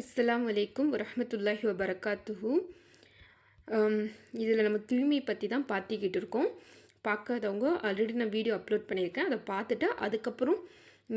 அஸ்லாம் அலைக்கும் வரமத்துல்லாஹி வபரகாத்துஹு. இதில் நம்ம தூய்மை பற்றி தான் பார்த்திக்கிட்டு இருக்கோம். பார்க்காதவங்க ஆல்ரெடி நான் வீடியோ அப்லோட் பண்ணியிருக்கேன். அதை பார்த்துட்டு அதுக்கப்புறம்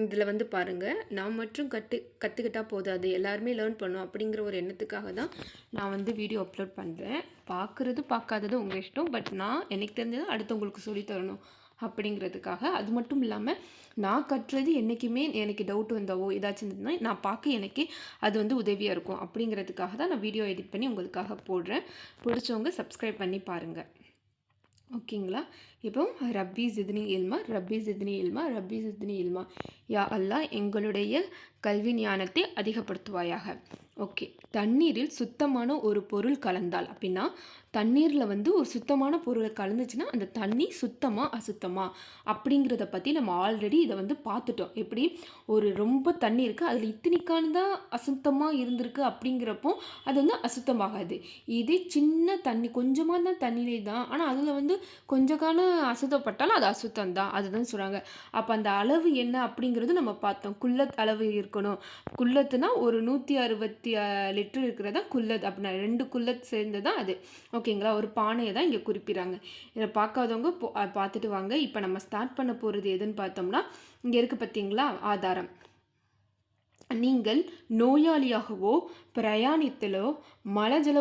இதில் வந்து பாருங்கள் நான் மட்டும் கற்று கற்றுக்கிட்டால் போதாது. எல்லாருமே லேர்ன் பண்ணும் அப்படிங்கிற ஒரு எண்ணத்துக்காக தான் நான் வந்து வீடியோ அப்லோட் பண்ணுறேன் பார்க்குறது பார்க்காதது உங்கள் இஷ்டம். பட் நான் எனக்கு தெரிஞ்சதை அடுத்தவங்களுக்கு சொல்லித் தரணும். அப்படிங்கிறதுக்காக. அது மட்டும் இல்லாமல் நான் கட்டுறது என்றைக்குமே எனக்கு டவுட் வந்தாவோ ஏதாச்சும் இருந்ததுன்னா நான் பார்க்க எனக்கு அது வந்து உதவியாக இருக்கும். அப்படிங்கிறதுக்காக தான் நான் வீடியோ எடிட் பண்ணி உங்களுக்காக போடுறேன். பிடிச்சவங்க சப்ஸ்கிரைப் பண்ணி பாருங்கள் ஓகேங்களா? இப்போ ரப்பி ஜித்னி இல்மா ரப்பி ஜித்னி இல்மா ரப்பி ஜித்னி இல்மா. யா அல்லா எங்களுடைய கல்வி ஞானத்தை அதிகப்படுத்துவாயாக. ஓகே. தண்ணீரில் சுத்தமான ஒரு பொருள் கலந்தால் அப்படின்னா தண்ணீரில் வந்து ஒரு சுத்தமான பொருளை கலந்துச்சுன்னா அந்த தண்ணி சுத்தமாக அசுத்தமாக அப்படிங்கிறத பற்றி நம்ம ஆல்ரெடி இதை வந்து பார்த்துட்டோம். எப்படி? ஒரு ரொம்ப தண்ணி இருக்குது அதில் இத்தனைக்கான தான் அசுத்தமாக இருந்திருக்கு அப்படிங்கிறப்போ அது வந்து அசுத்தமாகாது. இதே சின்ன தண்ணி கொஞ்சமாக தான் தண்ணியிலே தான் ஆனால் அதில் வந்து கொஞ்சக்கான அசுத்தப்பட்டாலும் அது அசுத்தம் தான் அதுதான் சொல்கிறாங்க அப்போ அந்த அளவு என்ன அப்படிங்கிறது நம்ம பார்த்தோம். குள்ளத் அளவு இருக்கணும். குள்ளத்துனா ஒரு நூற்றி அறுபத்தி லிட்டர் இருக்கிறதா குள்ளத் அப்படின்னா ரெண்டு குள்ளத் சேர்ந்து தான் அது. ஓகேங்களா? ஒரு பானையை தான் இங்கே குறிப்பிட்றாங்க. இதை பார்க்காதவங்க பார்த்துட்டு வாங்க. இப்போ நம்ம ஸ்டார்ட் பண்ண போகிறது எதுன்னு பார்த்தோம்னா இங்கே இருக்குது பார்த்தீங்களா? ஆதாரம். நீங்கள் நோயாளியாகவோ பிரயாணித்தலோ மலஜல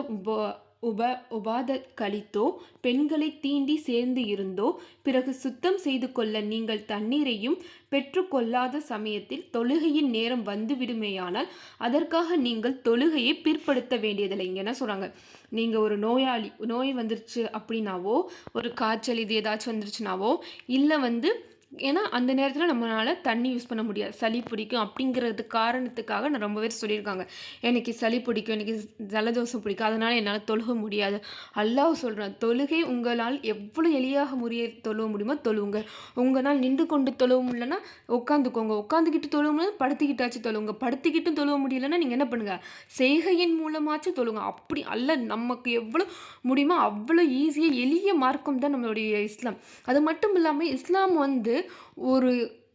உப உபாத கழித்தோ பெண்களை தீண்டி சேர்ந்து இருந்தோ பிறகு சுத்தம் செய்து கொள்ள நீங்கள் தண்ணீரையும் பெற்றுக்கொள்ளாத சமயத்தில் தொழுகையின் நேரம் வந்துவிடுமேயானால் அதற்காக நீங்கள் தொழுகையை பிற்படுத்த வேண்டியதில்லை இங்கே என்ன சொல்கிறாங்க நீங்கள் ஒரு நோயாளி நோய் வந்துருச்சு அப்படின்னாவோ ஒரு காய்ச்சல் இது ஏதாச்சும் வந்துருச்சுனாவோ இல்லை வந்து ஏன்னா அந்த நேரத்தில் நம்மளால் தண்ணி யூஸ் பண்ண முடியாது. சளி பிடிக்கும் அப்படிங்கிறது காரணத்துக்காக நான் ரொம்ப பேர் சொல்லியிருக்காங்க. எனக்கு சளி பிடிக்கும் எனக்கு ஜலதோஷம் பிடிக்கும் அதனால் என்னால் தொழுக முடியாது. அல்லாஹ் சொல்கிறேன் தொழுகை உங்களால் எவ்வளோ எளியாக முறையை தொழுவ முடியுமோ தொழுவுங்க. உங்களால் நின்று கொண்டு தொழுவ முடியலன்னா உட்காந்துக்கோங்க. உட்காந்துக்கிட்டு தொழுவ முடியாது படுத்துக்கிட்டாச்சும் தொழுவுங்க. படுத்துக்கிட்டும் தொழுவ முடியலன்னா நீங்கள் என்ன பண்ணுங்கள் செய்கையின் மூலமாச்சும் தொழுங்க. அப்படி அல்ல நமக்கு எவ்வளோ முடியுமோ அவ்வளோ ஈஸியாக எளிய மார்க்கம் தான் நம்மளுடைய இஸ்லாம். அது மட்டும் இல்லாமல் இஸ்லாம் வந்து ஒரு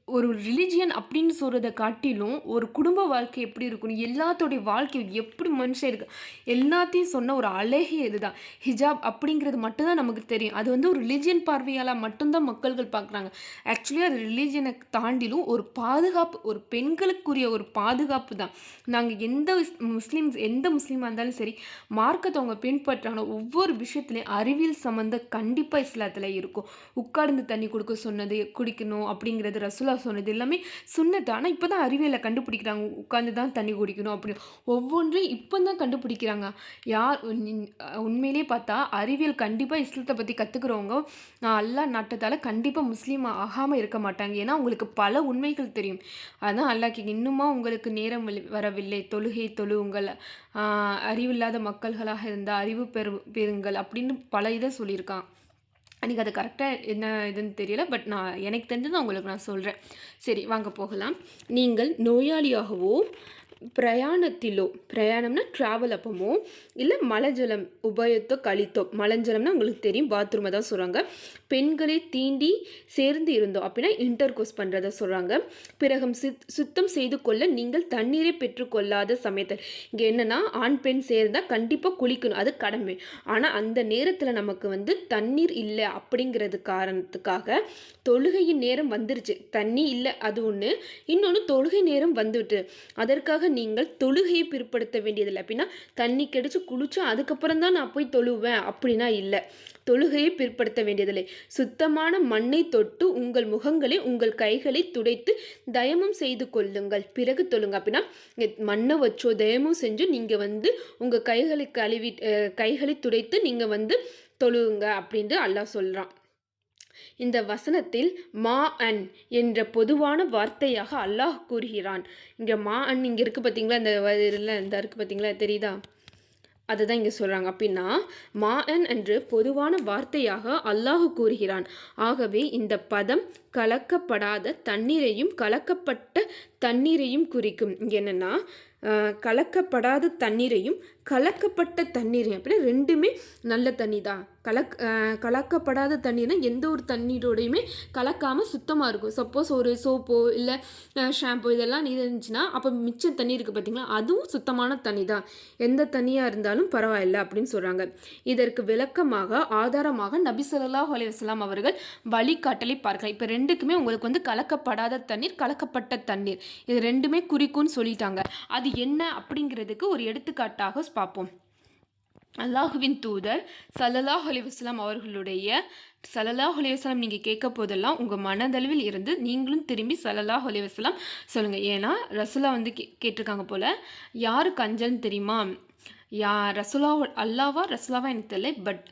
ஒரு ரிலிஜியன் அப்படின்னு சொல்கிறத காட்டிலும் ஒரு குடும்ப வாழ்க்கை எப்படி இருக்கணும் எல்லாத்தோடைய வாழ்க்கை எப்படி மனுஷன் இருக்கு எல்லாத்தையும் சொன்ன ஒரு அழகே இதுதான். ஹிஜாப் அப்படிங்கிறது மட்டும்தான் நமக்கு தெரியும். அது வந்து ஒரு ரிலிஜியன் பார்வையால் மட்டும்தான் மக்கள்கள் பார்க்குறாங்க. ஆக்சுவலி அது ரிலீஜியனை தாண்டிலும் ஒரு பாதுகாப்பு ஒரு பெண்களுக்குரிய ஒரு பாதுகாப்பு தான். நாங்கள் எந்த முஸ்லீம்ஸ் எந்த முஸ்லீமாக இருந்தாலும் சரி மார்க்கத்தை அவங்க பின்பற்றாங்கன்னா ஒவ்வொரு விஷயத்துலையும் அறிவியல் சம்மந்தம் கண்டிப்பாக இஸ்லாத்தில் இருக்கும். உட்கார்ந்து தண்ணி கொடுக்க சொன்னது குடிக்கணும் அப்படிங்கிறது ரசுலா சொன்னது. எல்லாமே சுண்ணத்து ஆனால் இப்போ தான் அறிவியலை கண்டுபிடிக்கிறாங்க. உட்காந்து தான் தண்ணி குடிக்கணும் அப்படின்னு ஒவ்வொன்றையும் இப்போ தான் கண்டுபிடிக்கிறாங்க. யார் உண்மையிலே பார்த்தா அறிவியல் கண்டிப்பாக இஸ்லத்தை பற்றி கற்றுக்கிறவங்க அல்லா நாட்டத்தால் கண்டிப்பாக முஸ்லீம் ஆகாமல் இருக்க மாட்டாங்க. ஏன்னா உங்களுக்கு பல உண்மைகள் தெரியும். அதான் அல்லாக்கு இன்னுமா உங்களுக்கு நேரம் வரவில்லை. தொழுகை தொழுவுங்கள் அறிவில்லாத மக்கள்களாக இருந்தால் அறிவு பெறு பெறுங்கள் அப்படின்னு பல இதை சொல்லியிருக்கான். எனக்கு அது கரெக்டாக என்ன இதுன்னு தெரியல பட் நான் எனக்கு தெரிஞ்சது உங்களுக்கு நான் சொல்கிறேன் சரி வாங்க போகலாம். நீங்கள் நோயாளியாகவோ பிரயாணத்திலோ பிரயாணம்னா ட்ராவல் அப்பமோ இல்லை மலஜலம் உபயத்தோ கழித்தோ மலஞ்சலம்னா உங்களுக்கு தெரியும் பாத்ரூமை தான் சொல்கிறாங்க பெண்களை தீண்டி சேர்ந்து இருந்தோம் அப்படின்னா இன்டர் கோர்ஸ் பண்ணுறத சொல்கிறாங்க பிறகு சித் சுத்தம் செய்து கொள்ள நீங்கள் தண்ணீரை பெற்றுக்கொள்ளாத சமயத்தில். இங்கே என்னென்னா ஆண் பெண் சேர்ந்தால் கண்டிப்பாக குளிக்கணும் அது கடமை ஆனால் அந்த நேரத்தில் நமக்கு வந்து தண்ணீர் இல்லை அப்படிங்கிறது காரணத்துக்காக தொழுகையின் நேரம் வந்துருச்சு. தண்ணி இல்லை அது ஒன்று இன்னொன்று தொழுகை நேரம் வந்துவிட்டு அதற்காக நீங்கள் தொழுகையை பிற்படுத்த வேண்டியதில்லை. அப்படின்னா தண்ணி கிடைச்சி குளிச்சு அதுக்கப்புறம் தான் நான் போய் தொழுவேன். அப்படின்னா இல்லை. தொழுகையை பிற்படுத்த வேண்டியதில்லை. சுத்தமான மண்ணை தொட்டு உங்கள் முகங்களை உங்கள் கைகளை துடைத்து தயமும் செய்து கொள்ளுங்கள். பிறகு தொழுங்க. அப்படின்னா மண்ணை வச்சோ தயமும் செஞ்சு நீங்கள் வந்து உங்கள் கைகளை கழுவி கைகளை துடைத்து நீங்கள் வந்து தொழுவுங்க அப்படின்ட்டு அல்லாஹ் சொல்கிறான் இந்த வசனத்தில் மா அன் என்ற பொதுவான வார்த்தையாக அல்லாஹ் கூறுகிறான். இங்கே மா அன் இங்கே இருக்குது பார்த்தீங்களா இந்த இதில் இந்த இருக்குது பார்த்தீங்களா தெரியுதா? அதை தான் இங்கே சொல்கிறாங்க அப்படின்னா மா அன் என்று பொதுவான வார்த்தையாக அல்லாஹ் கூறுகிறான். ஆகவே இந்த பதம் கலக்கப்படாத தண்ணீரையும் கலக்கப்பட்ட தண்ணீரையும் குறிக்கும். இங்கே என்னென்னா கலக்கப்படாத தண்ணீரையும் கலக்கப்பட்ட தண்ணீர். அப்படின்னா ரெண்டுமே நல்ல தண்ணி தான் கலக் கலக்கப்படாத தண்ணீர்னா எந்த ஒரு தண்ணீரோடையுமே கலக்காமல் சுத்தமாக இருக்கும். சப்போஸ் ஒரு சோப்போ இல்லை ஷாம்பு இதெல்லாம் இருந்துச்சுன்னா அப்போ மிச்ச தண்ணி இருக்குது பார்த்தீங்களா அதுவும் சுத்தமான தண்ணி தான் எந்த தண்ணியாக இருந்தாலும் பரவாயில்ல அப்படின்னு சொல்கிறாங்க இதற்கு விளக்கமாக ஆதாரமாக நபி ஸல்லல்லாஹு அலைஹி அவர்கள் வழிகாட்டலை பார்க்கலாம் இப்போ ரெண்டுக்குமே உங்களுக்கு வந்து கலக்கப்படாத தண்ணீர் கலக்கப்பட்ட தண்ணீர். இது ரெண்டுமே குறிக்கும்னு சொல்லிட்டாங்க. அது என்ன அப்படிங்கிறதுக்கு ஒரு எடுத்துக்காட்டாக பார்ப்போம். அல்லாஹுவின் தூதர் சல்லல்லாஹ் அலிவஸ்லாம் அவர்களுடைய சல்லல்லாஹ் அலிவஸ்லாம் நீங்கள் கேட்க போதெல்லாம் உங்கள் மனதளவில் இருந்து நீங்களும் திரும்பி சல்லல்லாஹ் அலிவஸ்லாம் சொல்லுங்கள் ஏன்னா ரசுலா வந்து கே கேட்டிருக்காங்க போல் யார் கஞ்சல்னு தெரியுமா? யா ரசுலா அல்லாவா ரசுலாவா எனக்கு தெரியல பட்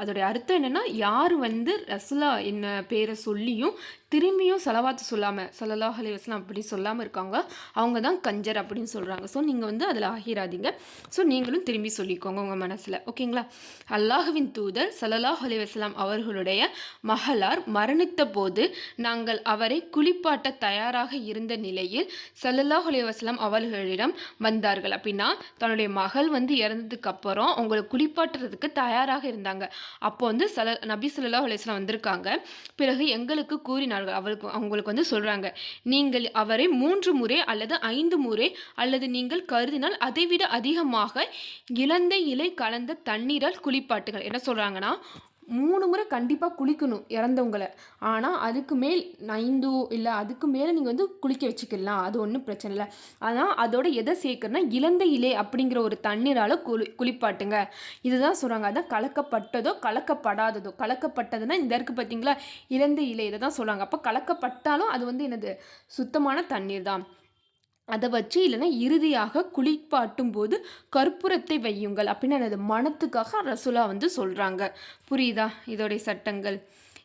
அதோடைய அர்த்தம் என்னென்னா யார் வந்து ரசுலா என்ன பேரை சொல்லியும் திரும்பியும் செலவாத்து சொல்லாமல் சல்லல்லாஹ் அலைஹி அப்படி சொல்லாமல் இருக்காங்க. அவங்க தான் கஞ்சர் அப்படின்னு சொல்கிறாங்க ஸோ நீங்கள் வந்து அதில் ஆகிராதீங்க. ஸோ நீங்களும் திரும்பி சொல்லிக்கோங்க உங்கள் மனசில். ஓகேங்களா? அல்லாஹுவின் தூதர் சல்லல்லாஹ் அலைஹி அவர்களுடைய மகளார் மரணித்த போது நாங்கள் அவரை குளிப்பாட்ட தயாராக இருந்த நிலையில் சல்லல்லாஹ் அலைஹி அவர்களிடம் வந்தார்கள். அப்படின்னா தன்னுடைய மகள் வந்து இறந்ததுக்கு அப்புறம் அவங்களை குளிப்பாட்டுறதுக்கு தயாராக இருந்தாங்க. அப்போ வந்து சல நபி ஸல்லல்லாஹு அலைஹி வந்திருக்காங்க. பிறகு எங்களுக்கு கூறினார்கள் அவருக்கு அவங்களுக்கு வந்து சொல்கிறாங்க நீங்கள் அவரை மூன்று முறை அல்லது ஐந்து முறை அல்லது நீங்கள் கருதினால் அதைவிட அதிகமாக இலந்தை இலை கலந்த தண்ணீரால் குளிப்பாட்டுகள் என்ன சொல்கிறாங்கன்னா மூணு முறை கண்டிப்பாக குளிக்கணும் இறந்தவங்கள. ஆனால் அதுக்கு மேல் நைந்தோ இல்லை அதுக்கு மேலே நீங்கள் வந்து குளிக்க வச்சுக்கலாம். அது ஒன்றும் பிரச்சனை இல்லை. ஆனால் அதோட எதை சேர்க்கறனா இலந்தை இலை அப்படிங்கிற ஒரு தண்ணீரால் குளி குளிப்பாட்டுங்க. இதுதான் சொல்கிறாங்க அதான் கலக்கப்பட்டதோ கலக்கப்படாததோ. கலக்கப்பட்டதுன்னா இந்த இருக்குது பார்த்தீங்களா இலந்தை இலை இதை தான் சொல்கிறாங்க அப்போ கலக்கப்பட்டாலும் அது வந்து என்னது? சுத்தமான தண்ணீர் தான் அதை வச்சு இல்லைன்னா இறுதியாக குளிப்பாட்டும் போது கற்பூரத்தை வையுங்கள் அப்படின்னு அது மனத்துக்காக ரசுலா வந்து சொல்கிறாங்க புரியுதா? இதோடைய சட்டங்கள்.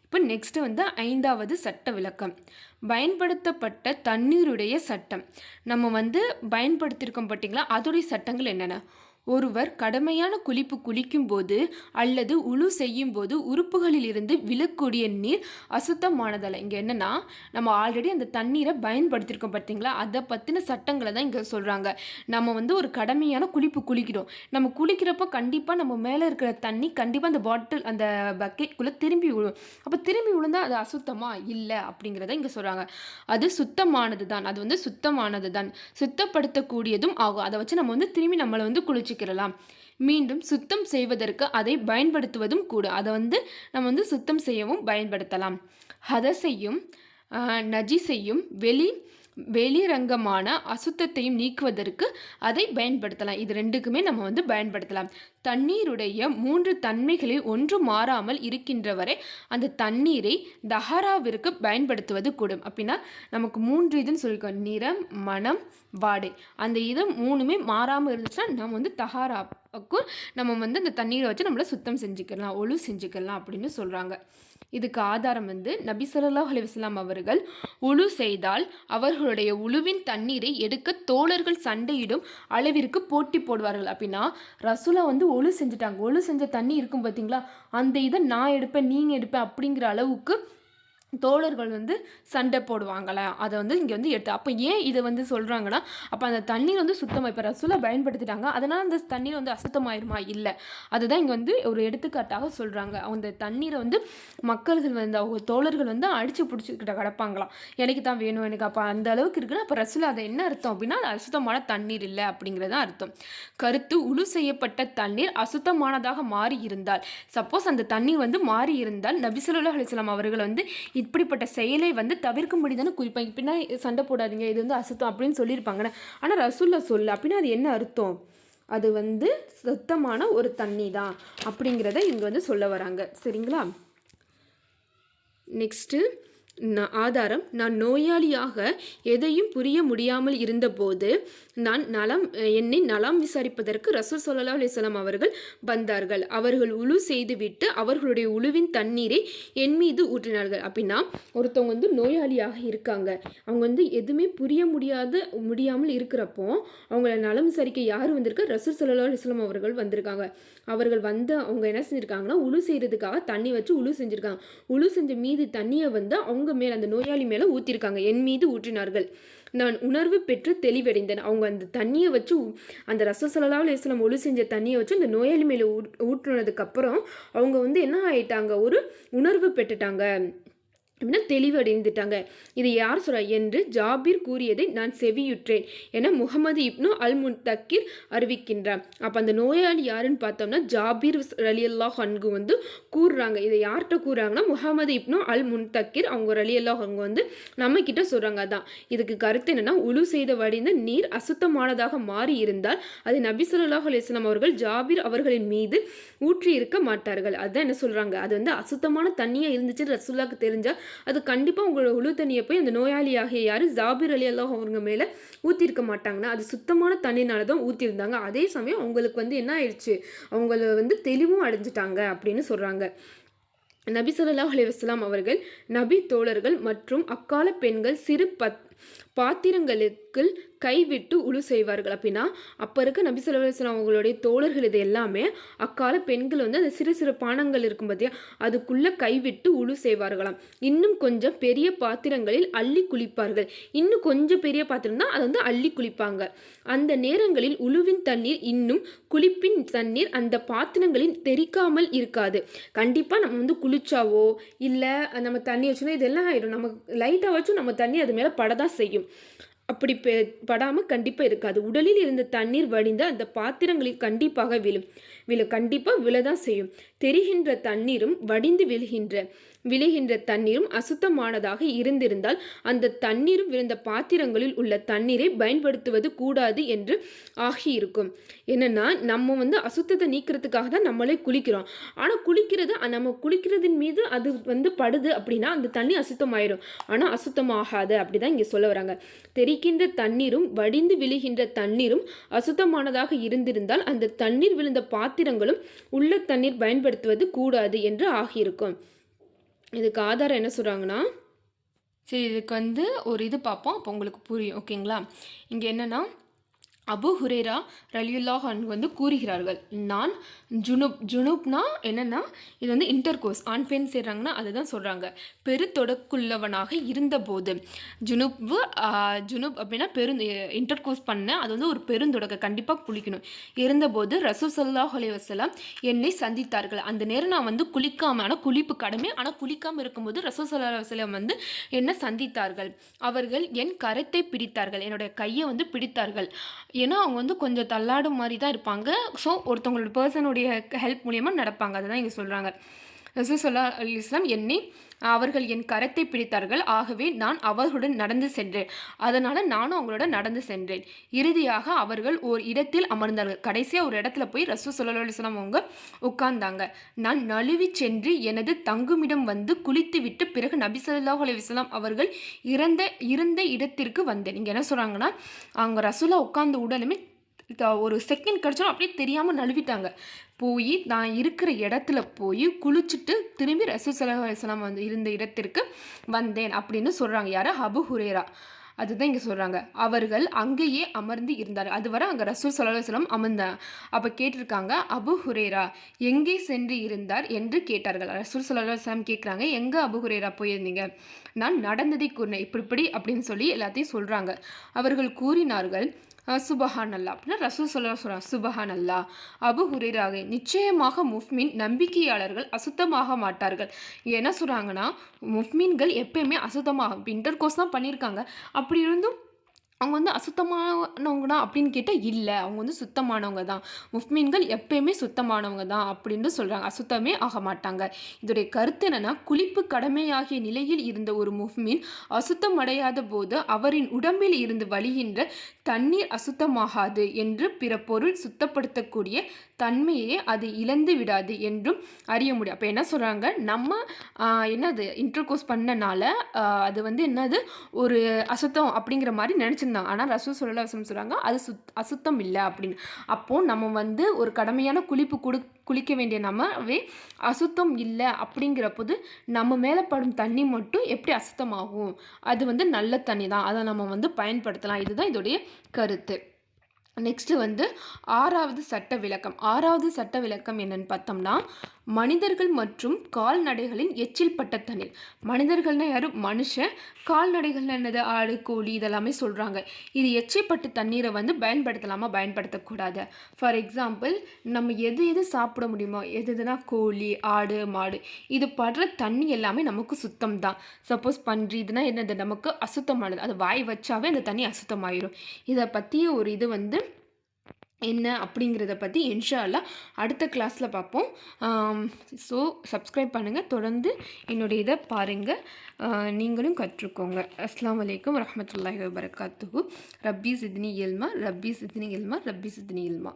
இப்போ நெக்ஸ்ட் வந்து ஐந்தாவது சட்ட விளக்கம். பயன்படுத்தப்பட்ட தண்ணீருடைய சட்டம். நம்ம வந்து பயன்படுத்தியிருக்கோம் பார்த்தீங்களா? அதோடைய சட்டங்கள் என்னென்ன? ஒருவர் கடுமையான குளிப்பு குளிக்கும்போது அல்லது உழு செய்யும்போது உறுப்புகளில் இருந்து விழக்கூடிய நீர் அசுத்தமானதல்ல. இங்கே என்னன்னா நம்ம ஆல்ரெடி அந்த தண்ணீரை பயன்படுத்தியிருக்கோம் பார்த்தீங்களா? அதை பற்றின சட்டங்களை தான் இங்கே சொல்கிறாங்க நம்ம வந்து ஒரு கடமையான குளிப்பு குளிக்கிறோம். நம்ம குளிக்கிறப்போ கண்டிப்பாக நம்ம மேலே இருக்கிற தண்ணி கண்டிப்பாக அந்த பாட்டில் அந்த பக்கெட்குள்ளே திரும்பி விழும். அப்போ திரும்பி விழுந்தா அது அசுத்தமாக இல்லை அப்படிங்கிறத இங்கே சொல்கிறாங்க அது சுத்தமானது தான் அது வந்து சுத்தமானது தான் சுத்தப்படுத்தக்கூடியதும் ஆகும். அதை வச்சு நம்ம வந்து திரும்பி நம்மளை வந்து குளிச்சு வச்சுக்கிறலாம் மீண்டும் சுத்தம் செய்வதற்கு அதை பயன்படுத்துவதும் கூட. அதை வந்து நம்ம வந்து சுத்தம் செய்யவும் பயன்படுத்தலாம். ஹதசையும் ஆஹ், வெளி வெளிரங்கமான அசுத்தத்தையும் நீக்குவதற்கு அதை பயன்படுத்தலாம். இது ரெண்டுக்குமே நம்ம வந்து பயன்படுத்தலாம். தண்ணீருடைய மூன்று தன்மைகளில் ஒன்று மாறாமல் இருக்கின்ற வரை அந்த தண்ணீரை தஹராவிற்கு பயன்படுத்துவது கூடும். அப்படின்னா நமக்கு மூன்று இதுன்னு சொல்லியிருக்கோம் நிறம் மனம் வாடை. அந்த இது மூணுமே மாறாமல் இருந்துச்சுன்னா நம்ம வந்து தஹாராவுக்கும் நம்ம வந்து அந்த தண்ணீரை வச்சு நம்மளை சுத்தம் செஞ்சுக்கலாம் ஒழு செஞ்சுக்கலாம் அப்படின்னு சொல்கிறாங்க இதுக்கு ஆதாரம் வந்து நபி சொல்லா அலைஹி அவர்கள் உழு செய்தால் அவர்களுடைய உழுவின் தண்ணீரை எடுக்க தோழர்கள் சண்டையிடும் அளவிற்கு போட்டி போடுவார்கள். அப்படின்னா ரசூலா வந்து ஒழு செஞ்சுட்டாங்க. ஒழு செஞ்ச தண்ணி இருக்கும் பார்த்தீங்களா? அந்த இதை நான் எடுப்பேன் நீங்கள் எடுப்பேன் அப்படிங்கிற அளவுக்கு தோழர்கள் வந்து சண்டை போடுவாங்களே அதை வந்து இங்கே வந்து எடுத்து அப்போ ஏன் இதை வந்து சொல்கிறாங்கன்னா அப்போ அந்த தண்ணீர் வந்து சுத்தமாக இப்போ ரசூலை பயன்படுத்திட்டாங்க அதனால் அந்த தண்ணீர் வந்து அசுத்தமாயிருமா? இல்லை. அதுதான் இங்கே வந்து ஒரு எடுத்துக்காட்டாக சொல்கிறாங்க அந்த தண்ணீரை வந்து மக்கள்கள் வந்து அவங்க தோழர்கள் வந்து அடித்து பிடிச்சிக்கிட்ட கிடப்பாங்களாம். எனக்கு தான் வேணும் எனக்கு அப்போ அந்த அளவுக்கு இருக்குன்னா அப்போ ரசூலா அதை என்ன அர்த்தம் அப்படின்னா அது அசுத்தமான தண்ணீர் இல்லை அப்படிங்கிறது அர்த்தம். கருத்து உழு செய்யப்பட்ட தண்ணீர் அசுத்தமானதாக மாறி இருந்தால் சப்போஸ் அந்த தண்ணீர் வந்து மாறி இருந்தால் நபிசுல்லா அலிஸ்லாம் அவர்கள் வந்து இப்படிப்பட்ட செயலை வந்து தவிர்க்க தானே குறிப்பாங்க பின்னா சண்டை போடாதீங்க இது வந்து அசுத்தம் அப்படின்னு சொல்லியிருப்பாங்கண்ணே ஆனால் ரசுல்லா சொல்லு அப்படின்னா அது என்ன அர்த்தம்? அது வந்து சுத்தமான ஒரு தண்ணி தான் அப்படிங்கிறத இங்கே வந்து சொல்ல வராங்க. சரிங்களா? நெக்ஸ்ட்டு ஆதாரம். நான் நோயாளியாக எதையும் புரிய முடியாமல் இருந்தபோது நான் நலம் என்னை நலம் விசாரிப்பதற்கு ரசூல் சல்லா அலிஸ்லாம் அவர்கள் வந்தார்கள். அவர்கள் உழு செய்துவிட்டு அவர்களுடைய உழுவின் தண்ணீரை என் மீது ஊற்றினார்கள். அப்படின்னா ஒருத்தவங்க வந்து நோயாளியாக இருக்காங்க. அவங்க வந்து எதுவுமே புரிய முடியாத முடியாமல் இருக்கிறப்போ அவங்கள நலம் விசாரிக்க யார் வந்திருக்கா? ரசூல் சல்லா அலிஸ்லாம் அவர்கள் வந்திருக்காங்க. அவர்கள் வந்து அவங்க என்ன செஞ்சுருக்காங்கன்னா உழு செய்கிறதுக்காக தண்ணி வச்சு உழு செஞ்சுருக்காங்க. உழு செஞ்ச மீதி தண்ணியை வந்து அவங்க மேலே அந்த நோயாளி மேலே ஊற்றிருக்காங்க என் மீது ஊற்றினார்கள். நான் உணர்வு பெற்று தெளிவடைந்தேன். அவங்க அந்த தண்ணியை வச்சு அந்த ரசம் சொல்லலாம் லேசலம் ஒளி செஞ்ச தண்ணியை வச்சு அந்த நோயாளி மேலே ஊட் ஊற்றுனதுக்கப்புறம் அவங்க வந்து என்ன ஆயிட்டாங்க? ஒரு உணர்வு பெற்றுட்டாங்க. அப்படின்னா தெளிவடைந்துட்டாங்க. இது யார் சொல்றா என்று ஜாபீர் கூறியதை நான் செவியுற்றேன் என முகமது இப்னு அல் முத்தக்கீர் அறிவிக்கின்றார். அப்போ அந்த நோயாளி யாருன்னு பார்த்தோம்னா ஜாபீர் ரலியல்லாஹ் அன்கு வந்து கூறுறாங்க. இதை யார்கிட்ட கூறுறாங்கன்னா முகமது இப்னு அல் முன்தக்கீர் அவங்க ரலியல்லாஹ் அங்கு வந்து நம்ம கிட்ட சொல்கிறாங்க அதான். இதுக்கு கருத்து என்னென்னா உழு செய்த வடிந்த நீர் அசுத்தமானதாக மாறி இருந்தால் அதை நபி சொல்லாஹ் அலிஸ்லாம் அவர்கள் ஜாபீர் அவர்களின் மீது ஊற்றி இருக்க மாட்டார்கள். அதுதான் என்ன சொல்கிறாங்க அது வந்து அசுத்தமான தண்ணியாக இருந்துச்சு ரசுல்லாவுக்கு தெரிஞ்சால் அது கண்டிப்பாக உங்களோட உழு தண்ணியை போய் அந்த நோயாளியாகிய யார்? ஜாபிர் அலி அல்லாஹ் அவங்க மேலே ஊற்றிருக்க மாட்டாங்கன்னா அது சுத்தமான தண்ணினால தான் ஊற்றிருந்தாங்க அதே சமயம் அவங்களுக்கு வந்து என்ன ஆயிடுச்சு? அவங்கள வந்து தெளிவும் அடைஞ்சிட்டாங்க அப்படின்னு சொல்கிறாங்க நபி ஸல்லல்லாஹு அலைஹி அவர்கள் நபி தோழர்கள் மற்றும் அக்கால பெண்கள் சிறு பத் பாத்திரங்களுக்கு கைவிட்டு உழு செய்வார்கள். அப்படின்னா அப்போ இருக்க நபி ஸல்லல்லாஹு அவங்களுடைய தோழர்கள் இது எல்லாமே அக்கால பெண்கள் வந்து அந்த சிறு சிறு பானங்கள் இருக்கும் பார்த்தியா அதுக்குள்ளே கைவிட்டு உழு செய்வார்களாம். இன்னும் கொஞ்சம் பெரிய பாத்திரங்களில் அள்ளி குளிப்பார்கள். இன்னும் கொஞ்சம் பெரிய பாத்திரம் தான் அதை வந்து அள்ளி குளிப்பாங்க. அந்த நேரங்களில் உழுவின் தண்ணீர் இன்னும் குளிப்பின் தண்ணீர் அந்த பாத்திரங்களில் தெறிக்காமல் இருக்காது. கண்டிப்பாக நம்ம வந்து குளிச்சாவோ இல்லை நம்ம தண்ணி வச்சோன்னா இதெல்லாம் ஆயிடும். நம்ம லைட்டாக வச்சும் நம்ம தண்ணி அது மேலே படதான் செய்யும். அப்படி பெ படாமல் கண்டிப்பாக இருக்காது. உடலில் இருந்த தண்ணீர் வடிந்த அந்த பாத்திரங்களில் கண்டிப்பாக விழும். விழு கண்டிப்பாக விழதான் செய்யும். தெரிகின்ற தண்ணீரும் வடிந்து விழுகின்ற விழுகின்ற தண்ணீரும் அசுத்தமானதாக இருந்திருந்தால் அந்த தண்ணீரும் விழுந்த பாத்திரங்களில் உள்ள தண்ணீரை பயன்படுத்துவது கூடாது என்று ஆகியிருக்கும். என்னன்னா நம்ம வந்து அசுத்தத்தை நீக்கிறதுக்காக தான் நம்மளே குளிக்கிறோம். ஆனால் குளிக்கிறது நம்ம குளிக்கிறதின் மீது அது வந்து படுது அப்படின்னா அந்த தண்ணி அசுத்தமாயிடும் ஆனால் அசுத்தமாகாது அப்படி தான் இங்கே சொல்ல வராங்க. தெரிக்கின்ற தண்ணீரும் வடிந்து விழுகின்ற தண்ணீரும் அசுத்தமானதாக இருந்திருந்தால் அந்த தண்ணீர் விழுந்த பாத்திரங்களும் உள்ள தண்ணீர் பயன்படுத்துவது கூடாது என்று ஆகியிருக்கும். இதுக்கு ஆதாரம் என்ன சொல்கிறாங்கன்னா சரி இதுக்கு வந்து ஒரு இது பார்ப்போம். அப்போ உங்களுக்கு புரியும். ஓகேங்களா? இங்கே என்னென்னா அபு ஹுரேரா ரலியுல்லா ஹான் வந்து கூறுகிறார்கள் நான் ஜுனுப் ஜுனுப்னா என்னென்னா இது வந்து இன்டர் கோர்ஸ் ஆண் பெண் சேர்றாங்கன்னா அதுதான் சொல்கிறாங்க பெருத்தொடக்குள்ளவனாக இருந்தபோது ஜுனுப்பு ஜுனுப் அப்படின்னா பெரு இன்டர் கோர்ஸ் பண்ண அது வந்து ஒரு பெருந்தொடக்க கண்டிப்பாக குளிக்கணும். இருந்தபோது ரசூசல்லா சல்லாஹ் என்னை சந்தித்தார்கள். அந்த நேரம் நான் வந்து குளிக்காமல் ஆனால் குளிப்பு கடமை ஆனால் குளிக்காமல் இருக்கும்போது ரசூசல்லா வசலம் வந்து என்னை சந்தித்தார்கள். அவர்கள் என் கரத்தை பிடித்தார்கள். என்னுடைய கையை வந்து பிடித்தார்கள். ஏன்னா அவங்க வந்து கொஞ்சம் தள்ளாடும் மாதிரி தான் இருப்பாங்க. ஸோ ஒருத்தவங்களோட பர்சனுடைய ஹெல்ப் மூலியமாக நடப்பாங்க. அதுதான் இங்கே சொல்கிறாங்க ரசூசல்லா அலி இஸ்லாம் என்னை அவர்கள் என் கரத்தை பிடித்தார்கள். ஆகவே நான் அவர்களுடன் நடந்து சென்றேன். அதனால் நானும் அவங்களோட நடந்து சென்றேன். இறுதியாக அவர்கள் ஒரு இடத்தில் அமர்ந்தார்கள். கடைசியாக ஒரு இடத்துல போய் ரசூ சொல்லா அலிஸ்லாம் அவங்க உட்கார்ந்தாங்க. நான் நழுவி சென்று எனது தங்குமிடம் வந்து குளித்துவிட்டு பிறகு நபி சொல்லாஹ் அலிஸ்லாம் அவர்கள் இறந்த இருந்த இடத்திற்கு வந்தேன். இங்கே என்ன சொல்கிறாங்கன்னா அவங்க ரசூலா உட்கார்ந்த உடலுமே ஒரு செகண்ட் கிடச்சாலும் அப்படியே தெரியாமல் நழுவிட்டாங்க. போய் நான் இருக்கிற இடத்துல போய் குளிச்சுட்டு திரும்பி ரசூசலாம் வந்து இருந்த இடத்திற்கு வந்தேன் அப்படின்னு சொல்கிறாங்க யார்? அபு ஹுரேரா. அதுதான் இங்கே சொல்கிறாங்க அவர்கள் அங்கேயே அமர்ந்து இருந்தார். அதுவரை அங்கே ரசூல் சலாஹலம் அலுவலம் அப்போ கேட்டிருக்காங்க அபு ஹுரேரா எங்கே சென்று இருந்தார் என்று கேட்டார்கள். ரசூல் சலாஹலம் கேட்குறாங்க எங்கே அபு ஹுரேரா போயிருந்தீங்க? நான் நடந்ததை கூறினேன். இப்படி இப்படி அப்படின்னு சொல்லி எல்லாத்தையும் சொல்கிறாங்க அவர்கள் கூறினார்கள் சுபஹான் அல்லா அப்படின்னா ரசூல் சொல்ல சொல்கிறாங்க சுபஹான் அல்லா அபு ஹுரேராக நிச்சயமாக முஃப்மின் நம்பிக்கையாளர்கள் அசுத்தமாக மாட்டார்கள். என்ன சொல்கிறாங்கன்னா முஃப்மீன்கள் எப்பயுமே அசுத்தமாக இன்டர் கோர்ஸ் தான் பண்ணியிருக்காங்க. அப்படி இருந்தும் அவங்க வந்து அசுத்தமானவங்கடா அப்படின்னு கேட்டால் இல்லை. அவங்க வந்து சுத்தமானவங்க தான். முஃப்மீன்கள் எப்பயுமே சுத்தமானவங்க தான் அப்படின்னு சொல்கிறாங்க அசுத்தமே ஆக மாட்டாங்க. இதோடைய கருத்து என்னென்னா குளிப்பு கடமையாகிய நிலையில் இருந்த ஒரு முஃப்மீன் அசுத்தம் அடையாத போது அவரின் உடம்பில் இருந்து வழிகின்ற தண்ணீர் அசுத்தமாகாது என்று பிற பொருள் சுத்தப்படுத்தக்கூடிய தன்மையை அது இழந்து விடாது என்றும் அறிய முடியும். அப்போ என்ன சொல்கிறாங்க நம்ம என்னது? இன்டர்கோர்ஸ் பண்ணனால அது வந்து என்னது? ஒரு அசுத்தம் அப்படிங்கிற மாதிரி நினச்சிருந்தாங்க. ஆனால் ரசூல் சொல்லா சொல்கிறாங்க அது சுத் அசுத்தம் இல்லை அப்படின்னு. அப்போது நம்ம வந்து ஒரு கடமையான குளிப்பு கொடு குளிக்க வேண்டிய நம்மவே அசுத்தம் இல்லை அப்படிங்கிறப்போது நம்ம மேலே படும் தண்ணி மட்டும் எப்படி அசுத்தமாகும்? அது வந்து நல்ல தண்ணி தான். அதை நம்ம வந்து பயன்படுத்தலாம். இதுதான் இதோடைய கருத்து. நெக்ஸ்ட்டு வந்து ஆறாவது சட்ட விளக்கம். ஆறாவது சட்ட விளக்கம் என்னன்னு பார்த்தோம்னா மனிதர்கள் மற்றும் கால்நடைகளின் எச்சில் பட்ட தண்ணீர் மனிதர்கள்னா யாரும் மனுஷன். கால்நடைகள் என்னது? ஆடு கோழி இதெல்லாமே சொல்கிறாங்க இது எச்சில் பட்ட தண்ணீரை வந்து பயன்படுத்தலாமா? பயன்படுத்தக்கூடாது. ஃபார் எக்ஸாம்பிள் நம்ம எது எது சாப்பிட முடியுமோ எது எதுனா கோழி ஆடு மாடு இது படுற தண்ணி எல்லாமே நமக்கு சுத்தம் தான் சப்போஸ் பன்றி இதுனா என்னது? நமக்கு அசுத்தமானது. அது வாய் வச்சாவே அந்த தண்ணி அசுத்தமாயிரும். இதை பற்றிய ஒரு இது வந்து என்ன அப்படிங்கிறத பற்றி இன்ஷால்லா அடுத்த கிளாஸில் பார்ப்போம். ஸோ சப்ஸ்கிரைப் பண்ணுங்கள் தொடர்ந்து என்னுடைய இதை பாருங்கள் நீங்களும் கற்றுக்கோங்க. அஸ்லாம் வலைக்கம் வரமத்துல்லாஹி வபரகாத்துஹு. ரப்பி சித்னி இல்மா ரப்பி சித்னி இல்மா ரப்பி சித்னி இல்மா.